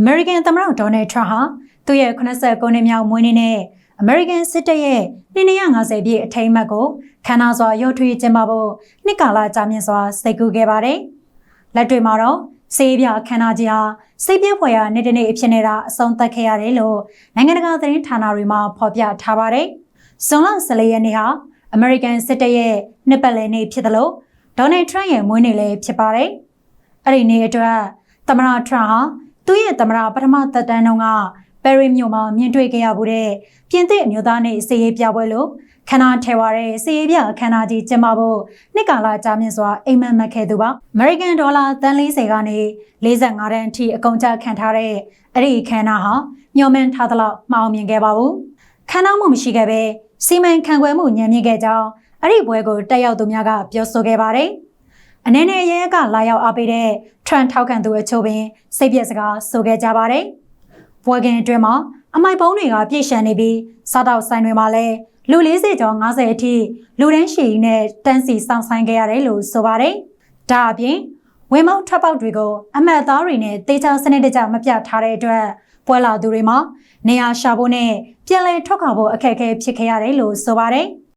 အမေရိကန်သမ္မတဒေါ်နယ်ထရန့်ဟာသူ့ရဲ့89နှစ်မြောက်မွေးနေ့နဲ့အမေရိကန်စစ်တပ်ရဲ့250ပြည့်အထိမ်းအမှတ်ကိုခမ်းနားစွာရုပ်ထွေးကျင်းပဖို့နှစ်ကာလကြာမြင့်စွာစိတ်ကူးခဲ့ပါတယ်။လက်တွေမှာတော့စေးပြခမ်းနားကြီးဟာစိတ်ပြဖွယ်ရာနေ့တစ်နေ့အဖြစ်နေတာအဆုံးသတ်ခဲ့ရတယ်လို့နိုင်ငံတကာသတင်းဌာနတွေမှာဖော်ပြထားပါတယ်။ဇွန်လ14ရက်နေ့ဟာအမေရိကန်စစ်တပ်ရဲ့နှစ်ပတ်လည်နေ့ဖြစ်တယ်လို့ဒေါ်နယ်ထရန့်ရဲ့မွေးနေ့လည်းဖြစ်ပါတယ်။အဲ့ဒီနေ့အတွက်သမ္မတထရန့်ဟာ သူ့ရဲ့သမ္မတပထမသက်တမ်းတုန်းကပဲရီမြို့မှာမြင်တွေ့ခဲ့ရမှုတဲ့ပြင်သစ်အမျိုးသားနေ့စီရေးပြပွဲလို့ခန္ဓာထဲဝါတဲ့စီရေးပြခန္ဓာကြီးကျင်းပဖို့နှစ်ကာလကြာမြင့်စွာအိမ်မက်မှတ်ခဲ့သူပါအမေရိကန်ဒေါ်လာတန်40ကနေ45တန်းအထိအကုန်ကျခံထားတဲ့အဲ့ဒီခန္ဓာဟာမျှော်မှန်းထားသလောက်မအောင်မြင်ခဲ့ပါဘူးခန္ဓာမှုမရှိခဲ့ပဲစီမံခန့်ခွဲမှုညံ့မြင့်ခဲ့ကြောင်းအဲ့ဒီပွဲကိုတက်ရောက်သူများကပြောဆိုခဲ့ပါတယ် အနေနဲ့ရဲကလာရောက်အားပေးတဲ့ထရန်ထောက်ခံသူအချို့ပင်စိတ်ပြက်စကားဆိုခဲ့ကြပါတယ်။ပွဲကင်အတွင်းမှာအမိုက်ပုံးတွေကပြည့်ရှံနေပြီးစားတောက်ဆိုင်တွေမှာလည်းလူ40ကျော်50အထိလူတန်းရှည်နဲ့တန်းစီစောင့်ဆိုင်ခဲ့ရတယ်လို့ဆိုပါတယ်။ဒါအပြင်ဝင်းမောက်ထပ်ပေါက်တွေကိုအမတ်သားတွေနဲ့တေချာစနစ်တကျမပြတ်ထားတဲ့အတွက်ပွဲလာသူတွေမှာနေရာရှာဖို့နဲ့ပြည်လဲထွက်ခွာဖို့အခက်အခဲဖြစ်ခဲ့ရတယ်လို့ဆိုပါတယ်။